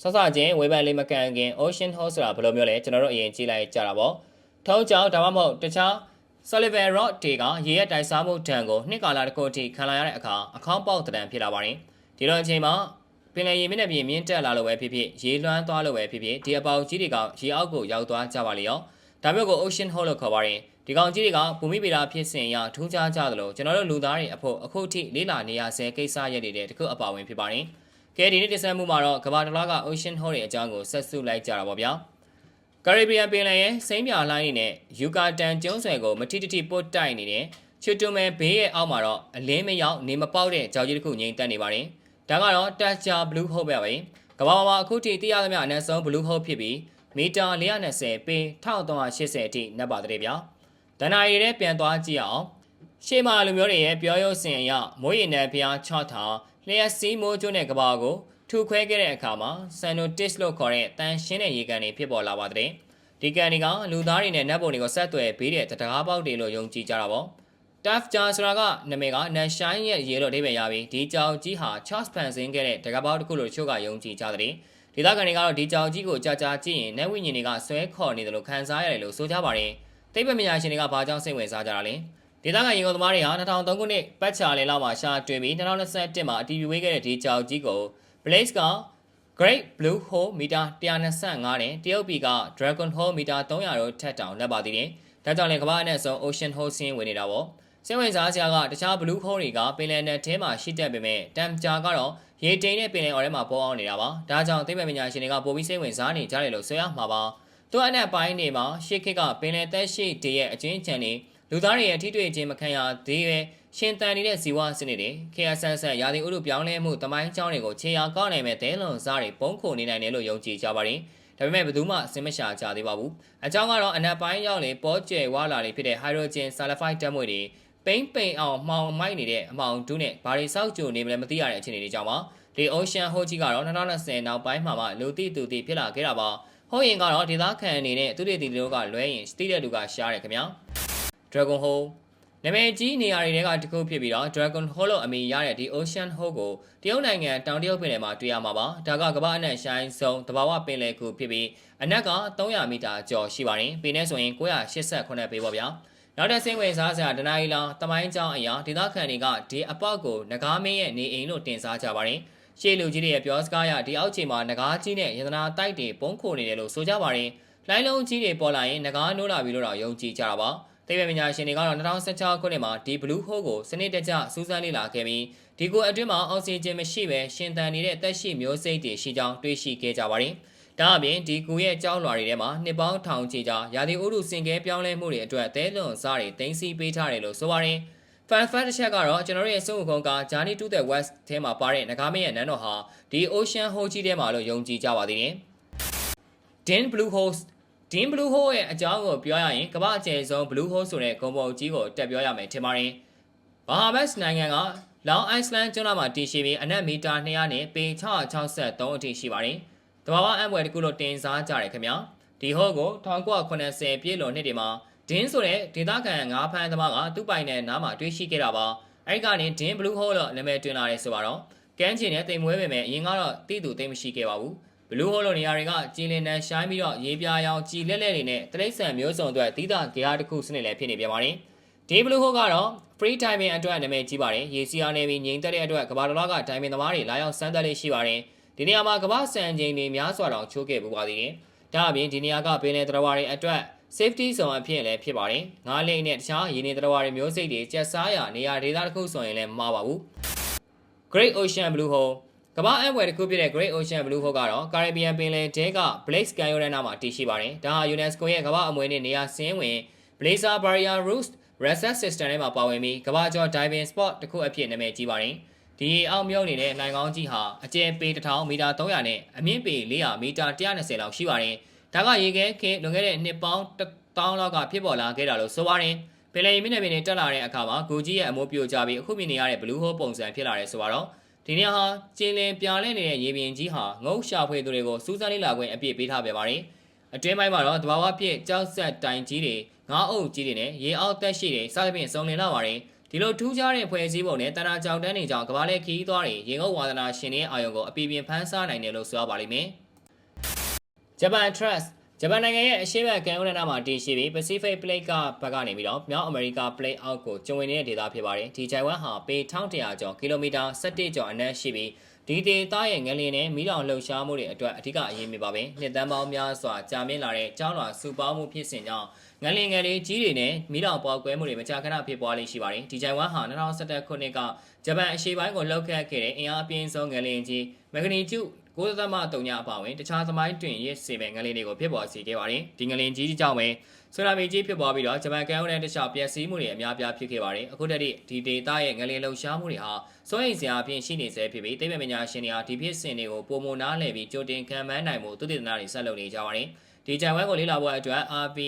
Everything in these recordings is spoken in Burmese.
ဆော့ဆော့ချင်းဝေဘန်လေးမကန်ခင် Ocean Host ဆိုတာဘယ်လိုမျိုးလဲကျွန်တော်တို့အရင်ကြည့်လိုက်ကြတာပေါ့ထုံးကြောင်ဒါမှမဟုတ်တခြား Sullivan Rock တွေကရေရဲ့တိုက်စားမှုဒဏ်ကိုနှစ်ကာလတစ်ခုအထိခံလာရတဲ့အခါအခေါင်းပေါက်တံဖြစ်လာပါတယ်ဒီလိုအချိန်မှာပင်လယ်ရေမျက်နှာပြင်မြင့်တက်လာလို့ပဲဖြစ်ဖြစ်ရေလွှမ်းသွားလို့ပဲဖြစ်ဖြစ်ဒီအပေါက်ကြီးတွေကရေအောက်ကိုရောက်သွားကြပါလေရောဒါမျိုးကို Ocean Hole လို့ခေါ်ပါတယ်ဒီကောင်ကြီးတွေကဘူမိဗေဒဖြစ်စဉ်အရထူးခြားကြသလိုကျွန်တော်တို့လူသားတွေအဖို့အခုထိလေးလာနေရဆဲကိစ္စရပ်တွေတဲ့တခုအပါဝင်ဖြစ်ပါတယ် ကဲဒီနေ့တင်ဆက်မှုမှာတော့ကမ္ဘာတစ်လားက Ocean Hole ရဲ့အကြောင်းကိုဆက်စုလိုက်ကြတာပါဗျာကာရစ်ဘီယံပင်လယ်ရဲ့စိမ်းပြာလိုင်းနဲ့ယူကာတန်ကျွန်းဆွယ်ကိုမထိတိတိပုတ်တိုက်နေတဲ့ချွတ်တုံမဲဘေးရဲ့အောက်မှာတော့အလင်းမရောက်နေမပေါက်တဲ့ကြောင်ကြီးတစ်ခုငြိမ်သက်နေပါတယ်ဒါကတော့တက်ချာ blue hole ပဲပဲကမ္ဘာပေါ်မှာအခုထိသိရသမျှအနည်းဆုံး blue hole ဖြစ်ပြီးမီတာ420ပေ1380အထိနပ်ပါတဲ့ဗျာဒဏ္ဍာရီထဲပြန်သွားကြည့်အောင်ရှေ့မှာလူမျိုးတွေရဲ့ပြောရုံစင်အရမိုးရင်နယ်ဖျား6ထောင် လျှက်စီးမိုးကျွန်းတဲ့ကဘာကိုထူခွဲခဲ့တဲ့အခါမှာဆန်နိုတစ်လို့ခေါ်တဲ့တန်ရှင်းတဲ့ရေကန်တွေဖြစ်ပေါ်လာပါတယ်ဒီကန်တွေကလူသားတွေနဲ့နတ်ပုံတွေကိုဆက်သွယ်ပေးတဲ့တရားပေါက်တွေလို့ယုံကြည်ကြတာပေါ့ Tough Jar ဆိုတာကနာမည်က Nan Shine ရဲ့ရေလို့အဓိပ္ပာယ်ရပြီးဒီကြောင်ကြီးဟာ Charles Pansin ခဲ့တဲ့တကပောက်တစ်ခုလို့တချို့ကယုံကြည်ကြတဲ့ဒေသခံတွေကတော့ဒီကြောင်ကြီးကိုကြာကြာကြည့်ရင်နတ်ဝိညာဉ်တွေကဆွဲခေါ်နေတယ်လို့ခံစားရတယ်လို့ဆိုကြပါတယ်။သိပ္ပံပညာရှင်တွေကဘာကြောင့်စိတ်ဝင်စားကြတာလဲ။ ဒေသခံရေကုန်သမားတွေဟာ2003ခုနှစ်ပတ်ချာလည်လောက်မှာရှာတွေ့ပြီး2021မှာအတီးပြဝေးခဲ့တဲ့ဒီကြောင်ကြီးကို Blaze က Great Blue Hole မီတာ125နဲ့တရုတ်ပြည်က Dragon Hole မီတာ300တို့ထက်တောင်လက်ပါသေးတယ်။ဒါကြောင့်လည်းကမ္ဘာအနက်ဆုံး Ocean Hole ဆင်းဝင်နေတာပေါ့။စိတ်ဝင်စားစရာကတခြား Blue Hole တွေကပင်လယ်နယ်ထဲမှာရှိတတ်ပေမဲ့တမ်ဂျာကတော့ရေတိမ်တဲ့ပင်လယ်အော်ထဲမှာပေါ်အောင်နေတာပါ။ဒါကြောင့်သိပ္ပံပညာရှင်တွေကပိုပြီးစိတ်ဝင်စားနေကြတယ်လို့ဆိုရမှာပါ။သူအနက်ပိုင်းနေမှာရှေ့ခေတ်ကပင်လယ်သက်ရှိတရဲ့အချင်းချန်တွေ လူသားတွေရဲ့ထိတွေ့ခြင်းမခံရသေးပဲရှင်တန်နေတဲ့ဇီဝစနစ်တွေခေယဆန်းဆန်းရာသီဥတုပြောင်းလဲမှုတမိုင်းကြောင်းတွေကိုခြေရာကောက်နိုင်မဲ့တဲလွန်စားတွေပုံခုနေနိုင်တယ်လို့ယုံကြည်ကြပါတယ်။ဒါပေမဲ့ဘယ်သူမှစင်မရှာကြသေးပါဘူး။အကြောင်းကတော့အနက်ပိုင်းရောက်လေပေါ်ကျယ်ဝါလာတွေဖြစ်တဲ့ hydrogen sulfide ဓာတ်ငွေတွေပိမ့်ပိန်အောင်မှောင်မိုက်နေတဲ့အမောင်ဒုနဲ့ဘာတွေစောက်ကြိုနေမလဲမသိရတဲ့အခြေအနေတွေကြောင့်ပါ။ဒီ Ocean Hole ကြီးကတော့2020နောက်ပိုင်းမှာမှလူသိသူသိဖြစ်လာခဲ့တာပါ။ဟုတ်ရင်ကတော့ဒေသခံအနေနဲ့သူတွေတီတို့ကလွဲရင်သိတဲ့လူကရှားတယ်ခင်ဗျာ။ Dragon Hole နာမည်ကြီးနေရာတွေကတစ်ခုဖြစ်ပြီးတော့ Dragon Hole လို့အမည်ရတဲ့ဒီ Ocean Hole ကိုတရုတ်နိုင်ငံတောင်တရုတ်ပင်လယ်မှာတွေ့ရမှာပါ။ဒါကကမ္ဘာအနှံ့ရှိုင်းဆုံးတဘာဝပင်လယ်ကူဖြစ်ပြီးအနက်က300မီတာကျော်ရှိပါတယ်။ပင်နဲ့ဆိုရင်988ပေပေါ့ဗျာ။နောက်တဲ့စိတ်ဝင်စားစရာဒနိုင်လောင်တမိုင်းကြောင်းအရာဒေသခံတွေကဒီအပေါက်ကိုငကားမင်းရဲ့နေအိမ်လို့တင်စားကြပါတယ်။ရှေ့လူကြီးတွေရဲ့ပြောစကားရဒီအောက်ချိန်မှာငကားကြီးနဲ့ရတနာတိုက်တွေပုံခိုနေတယ်လို့ဆိုကြပါတယ်။လိုင်းလုံးကြီးတွေပေါ်လာရင်ငကားနိုးလာပြီလို့တော့ယုံကြည်ကြတာပါ။ သိပ္ပံပညာရှင်တွေကတော့2016ခုနှစ်မှာဒီ blue hole ကိုစနစ်တကျစူးစမ်းလေ့လာခဲ့ပြီးဒီကိုအတွင်းမှာအောက်ဆီဂျင်မရှိဘဲရှင်သန်နေတဲ့အသက်ရှိမျိုးစိတ်တွေရှိကြောင်းတွေ့ရှိခဲ့ကြပါတယ်။ဒါအပြင်ဒီကူရဲ့ကြောက်လွှာတွေထဲမှာနှစ်ပေါင်းထောင်ချီကြာရာသီဥတုစင်ကဲပြောင်းလဲမှုတွေအတွက်သဲလွန်စားတွေတင်စီပေးထားတယ်လို့ဆိုပါတယ်။ Fan fact တစ်ချက်ကတော့ကျွန်တော်တို့ရဲ့စုံကုန်းက Journey to the West ထဲမှာပါတဲ့ငကားမင်းရဲ့နန်းတော်ဟာဒီ Ocean Hole ကြီးထဲမှာလို့ယုံကြည်ကြပါသေးတယ်။ Din Blue Host Dean Blue Hole ရဲ့အကြောင်းကိုပြောရရင်ကမ္ဘာအကျယ်ဆုံး Blue Hole ဆိုတဲ့ဂုံပုံကြီးကိုတက်ပြောရမယ်ထင်ပါတယ်။ Bahamas နိုင်ငံကလောင်အိုက်စလန်ကျွန်းမှာတည်ရှိပြီးအနက်မီတာ200နဲ့ပေ663အထိရှိပါတယ်။တဘာဝအံပွဲတစ်ခုလို့တင်စားကြတယ်ခင်ဗျာ။ဒီဟောကို1980ပြည့်လွန်နှစ်တွေမှာဒင်းဆိုတဲ့ဒေသခံငါးဖမ်းသမားကသူ့ပိုင်တဲ့နားမှာတွေ့ရှိခဲ့တာပါ။အဲဒီကနေဒင်း Blue Hole လို့နာမည်တွင်လာတယ်ဆိုတော့ကမ်းခြေနဲ့တိမ်မွေးပေမဲ့အရင်ကတော့တိတူတိမ်မရှိခဲ့ပါဘူး။ ဘလူးဟိုလိုနေရာတွေကကြည်လင်တန်းရှိုင်းပြီးတော့ရေးပြားရောင်ကြည်လက်လက်တွေနဲ့တရိတ်ဆန်မျိုးစုံအတွက်သီးသန့်ဂေဟာတစ်ခုစနစ်လည်းဖြစ်နေပြန်ပါတယ်။ဒီဘလူးဟိုကတော့ free timing အတွက်နာမည်ကြီးပါတယ်။ရေစီအားနေပြီးငြိမ်သက်တဲ့အတွက်ကဘာတော်ကဒိုင်မင်သမားတွေလာရောက်စမ်းသပ်လေးရှိပါတယ်။ဒီနေရာမှာကမ္ဘာစံချိန်တွေများစွာတောင်ချိုးခဲ့ပူပါသေးတယ်။ဒါအပြင်ဒီနေရာကပင်လယ်တော်ဝါတွေအတွက် safety zone အဖြစ်လည်းဖြစ်ပါတယ်။ငါးလိမ့်နဲ့တခြားရင်းနေတော်ဝါတွေမျိုးစိတ်တွေကျက်စားရာနေရာဒေသတစ်ခုဆိုရင်လည်းမှားပါဘူး။ Great Ocean Blue Hole ကမ္ဘာအံ့ဖွယ်တစ်ခုဖြစ်တဲ့ Great Ocean Blue Hole ကတော့ Caribbean ပင်လယ်ထဲက Blake's Canyon နားမှာတည်ရှိပါတယ်။ဒါဟာ UNESCO ရဲ့ကမ္ဘာအမွေအနှစ်နေရာစင်းဝင် Blazer Barrier Reef Research System ထဲမှာပါဝင်ပြီးကမ္ဘာကျော် diving spot တစ်ခုအဖြစ်နာမည်ကြီးပါတယ်။ဒီအောက်မြုပ်နေတဲ့နိုင်ကောင်းကြီးဟာအကျယ်ပေ1000မီတာ300နဲ့အမြင့်ပေ400မီတာ120လောက်ရှိပါတယ်။ဒါကရေခဲခေလွန်ခဲ့တဲ့နှစ်ပေါင်း1000လောက်ကဖြစ်ပေါ်လာခဲ့တာလို့ဆိုပါတယ်။ပင်လယ်ရေမျက်နှာပြင်တွေတက်လာတဲ့အခါမှာဂူကြီးရဲ့အမိုးပြိုကျပြီးအခုမြင်နေရတဲ့ blue hole ပုံစံဖြစ်လာတယ်ဆိုတော့ ဒီနေရာဟာကျင်းလင်ပြာလဲနေတဲ့ရေပြင်ကြီးဟာငုံရှာဖွေသူတွေကိုစူးစမ်းလေ့လာခွင့်အပြည့်ပေးထားပြပါတယ်။အတွင်းပိုင်းမှာတော့တဘာဝဖြစ်ကြောက်ဆက်တိုင်ကြီးတွေငါးအုပ်ကြီးတွေနဲ့ရေအောက်တက်ရှိတွေစသဖြင့်စုံလင်လာပါတယ်။ဒီလိုထူးခြားတဲ့ဖွဲ့စည်းပုံနဲ့တနာကြောင်တန်းတွေကြောင့်ကဘာလဲခီးသွားတွေရေငုံဝါသနာရှင်တွေအာယုံကိုအပြည့်ပြင်းဖန်းစားနိုင်တယ်လို့ဆိုရပါလိမ့်မယ်။ဂျပန် Trust ဂျပန်နိုင်ငံရဲ့အရှေ့ဘက်ကမ်းရိုးတန်းမှာတည်ရှိပြီး Pacific Plate ကဘက်ကနေပြီးတော့မြောက်အမေရိက Plate အောက်ကိုကျုံဝင်နေတဲ့ဒေသဖြစ်ပါတယ်ဒီဂျိုင်ဝမ်ဟာပေ1100ကျော်ကီလိုမီတာ17ကျော်အနက်ရှိပြီးဒီဒေသရဲ့ငလျင်နဲ့မိလောင်လှုပ်ရှားမှုတွေအတွက်အထူးအရေးမြပါပဲနှစ်တန်းပေါင်းများစွာကြာမြင့်လာတဲ့ကျောင်းလွာစုပေါင်းမှုဖြစ်စဉ်ကြောင့်ငလျင်ငယ်လေးကြီးတွေနဲ့မိလောင်ပေါက်ကွဲမှုတွေမကြာခဏဖြစ်ပွားလေးရှိပါတယ်ဒီဂျိုင်ဝမ်ဟာ2017ခုနှစ်ကဂျပန်အရှေ့ပိုင်းကိုလှုပ်ခတ်ခဲ့တဲ့အင်အားပြင်းဆုံးငလျင်ကြီးမဂနီကျု 9သမ3ညအပါဝင်တခြားသမိုင်းတွင်ရစ်စေမဲ့ငလင်တွေကိုဖြစ်ပေါ်စေခဲ့ပါတယ်ဒီငလင်ကြီးကြောင့်ပဲဆူနာမီကြီးဖြစ်ပေါ်ပြီးတော့ဂျပန်ကမ်းရိုးတန်းတစ်လျှောက်ပျက်စီးမှုတွေအများပြားဖြစ်ခဲ့ပါတယ်အခုတည်းဒီဒေသရဲ့ငလင်လှုပ်ရှားမှုတွေဟာစိုးရိမ်စရာအဖြစ်ရှိနေဆဲဖြစ်ပြီးသိပ္ပံပညာရှင်တွေဟာဒီဖြစ်စဉ်တွေကိုပုံမနားလည်ပြီးကြိုတင်ခံမှန်းနိုင်မှုသုတေသနတွေဆက်လုပ်နေကြပါတယ်ဒီဂျိုင်ဝမ်ကိုလေ့လာဖို့အတွက် RP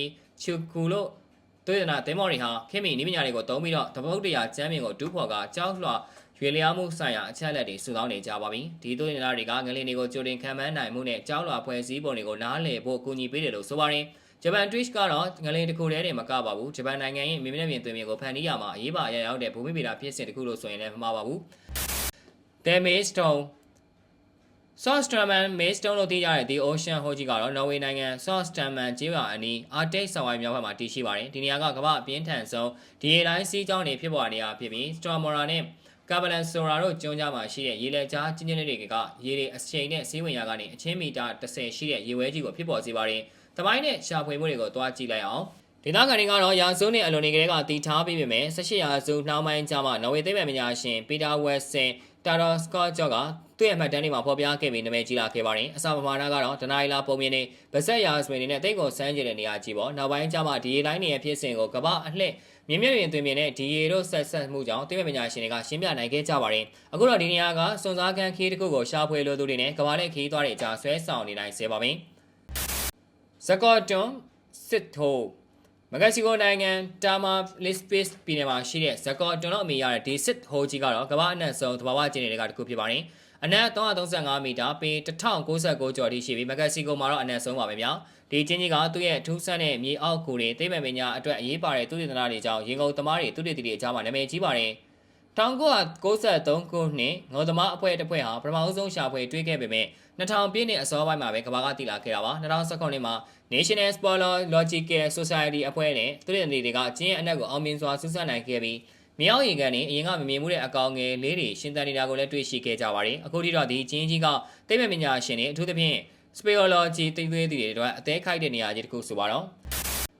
ချူကူလို့သုတေသနသင်္ဘောတွေဟာခင်မီနည်းပညာတွေကိုသုံးပြီးတော့တပုတ်တရာကျမ်းမြင်ကိုတူးဖော်ကကြောက်လွှာ ရွေလျားမှုဆိုင်ရာအချက်အလက်တွေစုဆောင်းနေကြပါပြီ။ဒီသွေးနေလာတွေကငလင်တွေကိုကြိုတင်ခံမှန်းနိုင်မှုနဲ့ကြောင်းလွှာဖွဲ့စည်းပုံတွေကိုနားလည်ဖို့ကူညီပေးတယ်လို့ဆိုပါတယ်။ဂျပန် Twitch ကတော့ငလင်တစ်ခုတည်းနဲ့မကပါဘူး။ဂျပန်နိုင်ငံရဲ့မြေမြင့်ပြင်သွင်းမြေကိုဖန်တီးရမှာအရေးပါအရာရောက်တဲ့ဘူမိဗေဒဖြစ်စဉ်တစ်ခုလို့ဆိုရင်လည်းမမှားပါဘူး။ The Maystone Sosstraman Maystone လို့သိကြတဲ့ဒီ Ocean ဟိုကြီးကတော့နော်ဝေနိုင်ငံ Sosstraman ကျေးရွာအနီး Arctic ဆောင်းဝိုင်းမြောက်ဘက်မှာတည်ရှိပါတယ်။ဒီနေရာကကမ္ဘာအပြင်းထန်ဆုံးဒီရေလိုင်းစီးကြောင်းတွေဖြစ်ပေါ်နေရဖြစ်ပြီး Stormora နဲ့ ကာဗလန်ဆိုရာတို့ကျွန်းကြားမှာရှိတဲ့ရေလက်ကြားကျင်းကျင်းလေးတွေကရေတွေအချိန်နဲ့ဆေးဝင်ရာကနေအချင်းမီတာ30ရှိတဲ့ရေဝဲကြီးကိုဖြစ်ပေါ်စေပါတယ်။တမိုင်းနဲ့ရှာဖွေမှုတွေကိုတွားကြည့်လိုက်အောင်။ဒေသခံတွေကတော့ရာဇုံနဲ့အလွန်နေကလေးကတည်ထားပြီးပြီမဲ့18ရာစုနှောင်းပိုင်းကျမှနော်ဝေသိပ္ပံပညာရှင်ပီတာဝက်ဆင် တာရောစကော့ဂျော့ကသူ့ရဲ့မှတ်တမ်းတွေမှာဖော်ပြခဲ့ပြီးနာမည်ကြီးလာခဲ့ပါတယ်။အစပမာဏကတော့ဒနိုင်လာပုံမြင်နေဗစက်ရာစပင်တွေနဲ့တိတ်ကိုစမ်းကြည့်တဲ့နေရာကြီးပေါ့။နောက်ပိုင်းကျမှဒီလိုင်းနေရဲ့ဖြစ်စဉ်ကိုကမ္ဘာအလှည့်မြင်းမြရင်သွင်းမြင်တဲ့ဒီရေတို့ဆက်ဆက်မှုကြောင့်တိပ္ပံပညာရှင်တွေကရှင်းပြနိုင်ခဲ့ကြပါတယ်။အခုတော့ဒီနေရာကစွန်စားကန်ခီးတစ်ခုကိုရှာဖွေလို့သူတွေနဲ့ကမ္ဘာလက်ခီးသွားတဲ့အကြားဆွဲဆောင်နေနိုင်စေပါပြီ။ဇကော့တွန်စစ်ထို မက္ကဆီကိုနိုင်ငံတာမာလစ်ပစ်ပြည်နယ်မှာရှိတဲ့ဇကော့တွန်တော့အမေရတဲ့ဒီစစ်ဟိုကြီးကတော့ကမ္ဘာအနှံ့ဆုံးသဘာဝကျင်းတွေကတစ်ခုဖြစ်ပါတယ်။အနက်335မီတာပေ1096ကျော်ထိရှိပြီးမက္ကဆီကိုမှာတော့အနက်ဆုံးပါပဲဗျာဒီချင်းကြီးကသူ့ရဲ့ထူးဆန်းတဲ့မြေအောက်ကိုတွေသိပ္ပံပညာအတွက်အရေးပါတဲ့သုတေသနတွေကြောင့်ရင်ကုန်သမားတွေသုတေသီတွေအကြားမှာနာမည်ကြီးပါတယ်1993ခုနှစ်ငေါ်သမားအဖွဲ့တစ်ဖွဲ့ဟာပထမဆုံးရှာဖွေတွေ့ခဲ့ပေမဲ့ 2000ပြည့်နှစ်အစောပိုင်းမှာပဲကမ္ဘာကတည်လာခဲ့တာပါ2019နှစ်မှာ National Speleological Society အဖွဲ့နဲ့သူတို့တွေကကျင်းရဲ့အနက်ကိုအောင်မြင်စွာစူးစမ်းနိုင်ခဲ့ပြီးမြောက်ရေကန်နေအရင်ကမမြင်မှုတဲ့အကောင်ငယ်လေးတွေရှင်းသန်နေတာကိုလည်းတွေ့ရှိခဲ့ကြပါတယ်အခုထိတော့ဒီကျင်းကြီးကသိပ္ပံပညာရှင်တွေအထူးသဖြင့် Speleology သိသွေးသူတွေအတွက်အသေးခိုက်တဲ့နေရာကြီးတစ်ခုဆိုပါတော့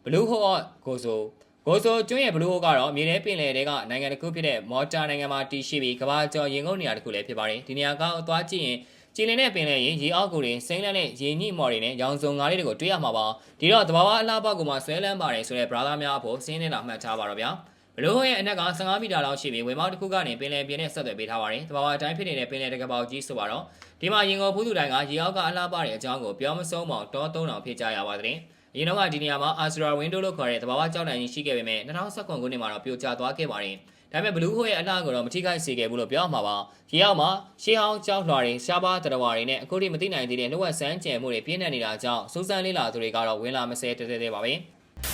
Blue Hole ကိုဆိုကိုဆိုကျွန်းရဲ့ဘလူးဟိုကတော့မြေထဲပင်လယ်တွေကနိုင်ငံတစ်ခုဖြစ်တဲ့မော်တာနိုင်ငံမှာတည်ရှိပြီးကမ္ဘာကျော်ရင်ကုန်နေရာတစ်ခုလည်းဖြစ်ပါတယ်ဒီနေရာကအသွားကြည့်ရင် ကြည်လင်တဲ့ပင်လယ်ရေရေအောက်ကိုတွင်စိမ့်လန်းတဲ့ရေညှိမော်တွေနဲ့ရောင်စုံငါးလေးတွေကိုတွေ့ရမှာပါဒီတော့တဘာဝအလားပေါက်ကမှဆွဲလန်းပါတယ်ဆိုတဲ့ brother များအဖို့စင်းနေတာမှတ်ထားပါတော့ဗျာဘလူးဟိုရဲ့အနက်က15မီတာလောက်ရှိပြီးဝေမောက်တစ်ခုကနေပင်လယ်ပြင်နဲ့ဆက်သွယ်ပေးထားပါတယ်တဘာဝအတိုင်းဖြစ်နေတဲ့ပင်လယ်တကပောက်ကြီးဆိုပါတော့ဒီမှာရင်ကုန်ဖူးသူတိုင်းကရေအောက်ကအလားပါတဲ့အကြောင်းကိုပြောမဆုံးမောင်တော3000ဖြစ်ကြရပါတဲ့အရင်တော့ကဒီနေရာမှာ Azura Window လို့ခေါ်တဲ့သဘာဝကြောက်တိုင်ကြီးရှိခဲ့ပေမဲ့2019ခုနှစ်မှာတော့ပြိုကျသွားခဲ့ပါတယ်။ ဒါပေမဲ့ Blue Hole ရဲ့အလှကိုတော့မထိခိုက်စေခဲ့ဘူးလို့ပြောမှာပါ။ရေအောက်မှာရှေးဟောင်းကြောက်လွှာတွေရှားပါးတရဝါတွေနဲ့အခုထိမသိနိုင်သေးတဲ့နှုတ်ဝက်ဆန်းကျယ်မှုတွေပြင်းထန်နေတာကြောင့်စူးစမ်းလေးလာသူတွေကတော့ဝင်လာမစဲတဲတဲတဲပါပဲ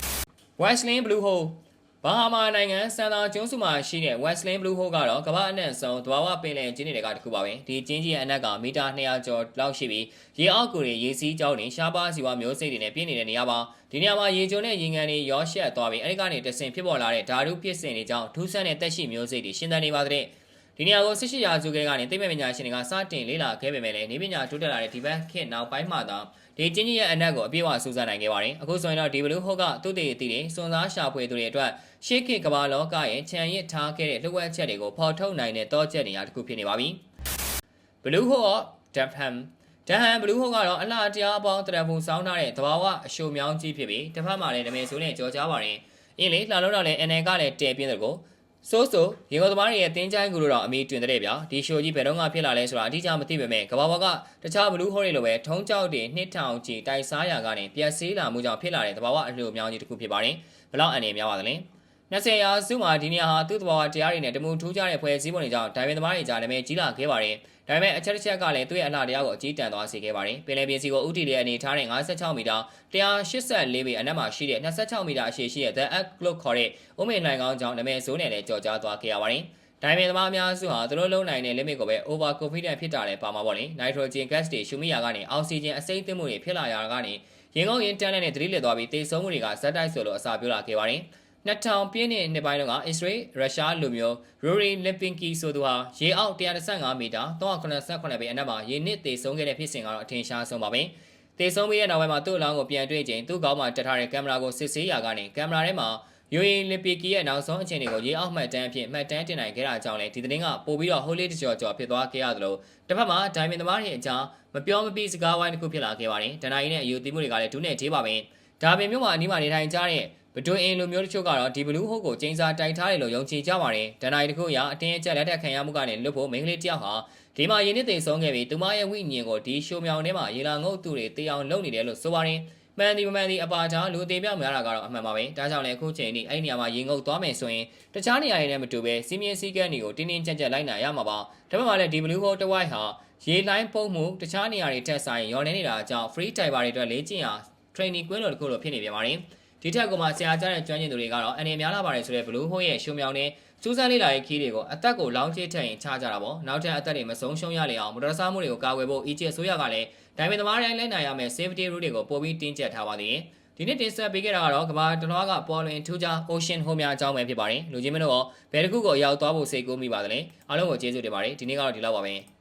။ Westland Blue Hole ဘာဟာမာနိုင်ငံစန်တာကျွန်းစုမှာရှိတဲ့ Westland Blue Hole ကတော့ကမ္ဘာအနှံ့ဆုံးသဘာဝပင်လယ်ကျင်းတွေကတစ်ခုပါပဲဒီကျင်းကြီးရဲ့အနက်ကမီတာ200ကျော်လောက်ရှိပြီးရေအောက်ကိုရေစီးကြောင်းတွေရှားပါးစီဝါမျိုးစိတ်တွေနဲ့ပြည့်နေတဲ့နေရာပါဒီနေရာမှာရေကျုံတဲ့ရေငန်တွေရောရှက်သွားပြီးအဲဒီကနေတဆင်ဖြစ်ပေါ်လာတဲ့ဓာတုဖြစ်စဉ်တွေကြောင့်ထူးဆန်းတဲ့တက်ရှိမျိုးစိတ်တွေရှင်းသန်နေပါတဲ့ ဒီနေရာကို18ရာစုကကနေသိပ္ပံပညာရှင်တွေကစတင်လေ့လာခဲ့ပေမဲ့လည်းနေပညာတိုးတက်လာတဲ့ဒီဘက်ခေတ်နောက်ပိုင်းမှာသာဒီကျင်းကြီးရဲ့အနက်ကိုအပြည့်အဝစူးစမ်းနိုင်ခဲ့ပါတယ်အခုဆိုရင်တော့ဒီဘလူးဟုတ်ကသူ့တည်တည်တွေစွန်စားရှာဖွေသူတွေအတွက်ရှေးခေတ်ကမ္ဘာလောကရဲ့ခြံရစ်ထားခဲ့တဲ့လှုပ်ဝက်ချက်တွေကိုဖော်ထုတ်နိုင်တဲ့တောချက်နေရာတစ်ခုဖြစ်နေပါပြီဘလူးဟုတ်ဒက်ဖမ်ဒဟန်ဘလူးဟုတ်ကတော့အလှတရားပေါင်းတရဖူစောင်းထားတဲ့သဘာဝအရှိုမြောင်းကြီးဖြစ်ပြီးတစ်ဖက်မှာလည်းနမဲဆိုးနဲ့ကြော်ကြားပါတယ်အင်းလေလှလုံးတော့လည်းအန်နယ်ကလည်းတဲပြင်းတယ်ကို ဆိုးဆိုရေကုန်သမားတွေရဲ့တင်းချိုင်းကူလို့တော့အမီတွင်တဲ့ဗျာဒီရှိုကြီးဘယ်တော့မှဖြစ်လာလဲဆိုတာအတိအကျမသိပေမဲ့ကဘာဘောကတခြားဘလူးဟောတွေလိုပဲထုံးကြောက်တွေနှစ်ထောင်ကြီးတိုက်စားရာကနေပြက်ဆေးလာမှုကြောင့်ဖြစ်လာတဲ့သဘာဝအလှမြောင်းကြီးတစ်ခုဖြစ်ပါတယ်ဘလောက်အနေများပါသလဲ 20ရာစုမှာဒီနေရာဟာသူ့သဘာဝတရားတွေနဲ့တမူထူးခြားတဲ့ဖွဲ့စည်းပုံတွေကြောင့်ဒိုင်ဝင်သမားတွေကြားလည်းပဲကြီးလာခဲ့ပါတယ်။ဒါပေမဲ့အချက်တစ်ချက်ကလည်းသူ့ရဲ့အလှတရားကိုအကြီးတန်းသွားစေခဲ့ပါတယ်။ပင်လယ်ပြင်စီကိုဥတီလေးအနေထားတဲ့56မီတာ184ပေအနက်မှာရှိတဲ့26မီတာအရှည်ရှိတဲ့ The Egg လို့ခေါ်တဲ့ဥမင်လိုင်ကောင်းကြောင့်နာမည်ဆိုးနဲ့လည်းကြော်ကြားသွားခဲ့ရပါတယ်။ဒိုင်မင်သမားအများစုဟာသူတို့လုံနိုင်တဲ့ limit ကိုပဲ over confident ဖြစ်တာလည်းပါမှာပေါ့လေ nitrogen gas တွေရှုမိရာကနေအောက်ဆီဂျင်အစိမ့်သွင်းမှုတွေဖြစ်လာရာကနေရင်ကောင်းရင်တန်းတဲ့နဲ့သတိလစ်သွားပြီးတေဆုံးမှုတွေကဇက်တိုက်ဆိုလို့အစာပြောလာခဲ့ပါတယ် 2000ပြည့်နှစ်နှစ်ပိုင်းတုန်းကအစ္စရေးရုရှားလူမျိုး Rory Lipinski ဆိုသူဟာရေအောက်135မီတာ389ပေအနက်မှာရေနစ်တေဆုံးခဲ့တဲ့ဖြစ်စဉ်ကတော့အထင်ရှားဆုံးပါပဲ။တေဆုံးပြီးတဲ့နောက်ပိုင်းမှာသူ့အလောင်းကိုပြန်တွေ့ချိန်သူ့ကောင်းမှာတက်ထားတဲ့ကင်မရာကိုစစ်ဆေးရာကနေကင်မရာထဲမှာယိုရီလီပီကီရဲ့နောက်ဆုံးအခြေအနေကိုရေအောက်မှတ်တမ်းအဖြစ်မှတ်တမ်းတင်နိုင်ခဲ့တာကြောင့်လည်းဒီသတင်းကပို့ပြီးတော့ဟိုလေးတကြော်ကြော်ဖြစ်သွားခဲ့ရသလိုတစ်ဖက်မှာဒိုင်မင်သမားတွေအကြားမပြောမပြီးစကားဝိုင်းတစ်ခုဖြစ်လာခဲ့ပါတယ်။ဒဏ္ဍာရီနဲ့အယူတီးမှုတွေကလည်းဒုနဲ့သေးပါပဲ။ဒါပင်မြို့မှာအနီးမှာနေထိုင်ကြတဲ့ ဘဒွန်အင်လူမျိုးတချို့ကတော့ဒီဘလူးဟုတ်ကိုကျင်းစာတိုက်ထားတယ်လို့ယုံကြည်ကြပါတယ်။ဒဏ္ဍာရီတစ်ခုအရအတင်းအကျပ်လက်ထက်ခံရမှုကနေလွတ်ဖို့မိန်းကလေးတယောက်ဟာဒီမှာရင်းနှစ်သိမ်းဆုံးခဲ့ပြီးသူမရဲ့ဝိညာဉ်ကိုဒီရှိုးမြောင်ထဲမှာရေလာငုတ်သူတွေတေးအောင်လုပ်နေတယ်လို့ဆိုပါတယ်။မှန်ဒီမမှန်ဒီအပါချာလူအသေးပြောက်များတာကတော့အမှန်ပါပဲ။ဒါကြောင့်လည်းအခုချိန်ထိအဲ့ဒီနေရာမှာရေငုတ်သွားမယ်ဆိုရင်တခြားနေရာတွေနဲ့မတူပဲစီးမြင်စည်းကမ်းတွေကိုတင်းတင်းကြပ်ကြပ်လိုက်နာရမှာပါ။ဒါပေမဲ့လည်းဒီဘလူးဟိုတဝိုက်ဟာရေလိုင်းပုံမှုတခြားနေရာတွေထက်ဆိုင်ရောနေနေတာကြောင့် free diver တွေအတွက်လေ့ကျင့်ရာ training ကွင်းလိုတစ်ခုလိုဖြစ်နေပြန်ပါတယ်။ ဒီထက်ကမှဆရာကြားတဲ့ကျွမ်းကျင်သူတွေကတော့အနေများလာပါတယ်ဆိုတဲ့ဘလူးဟိုရဲ့ရှုံမြောင်တဲ့စူးစမ်းလေးလာရဲ့ခီးတွေကိုအသက်ကိုလောင်းချထည့်ရင်ချကြတာပေါ့။နောက်ထပ်အသက်တွေမဆုံးရှုံးရလေအောင်မတော်တဆမှုတွေကိုကာကွယ်ဖို့ Egypt ဆိုရကလည်းဒိုင်မင်သမားတိုင်းလိုက်နိုင်ရမယ် safety rule တွေကိုပို့ပြီးတင်းကျပ်ထားပါသေးတယ်။ဒီနေ့တင်ဆက်ပေးခဲ့တာကတော့ကမ္ဘာတလွှားကပေါ်လွင်ထူးခြား ocean ဟိုများအကြောင်းပဲဖြစ်ပါတယ်။လူချင်းမင်းတို့ရောဘယ်တစ်ခုကိုရောက်သွားဖို့စိတ်ကူးမိပါသလဲ။အားလုံးကိုကျေးဇူးတင်ပါတယ်။ဒီနေ့ကတော့ဒီလောက်ပါပဲ။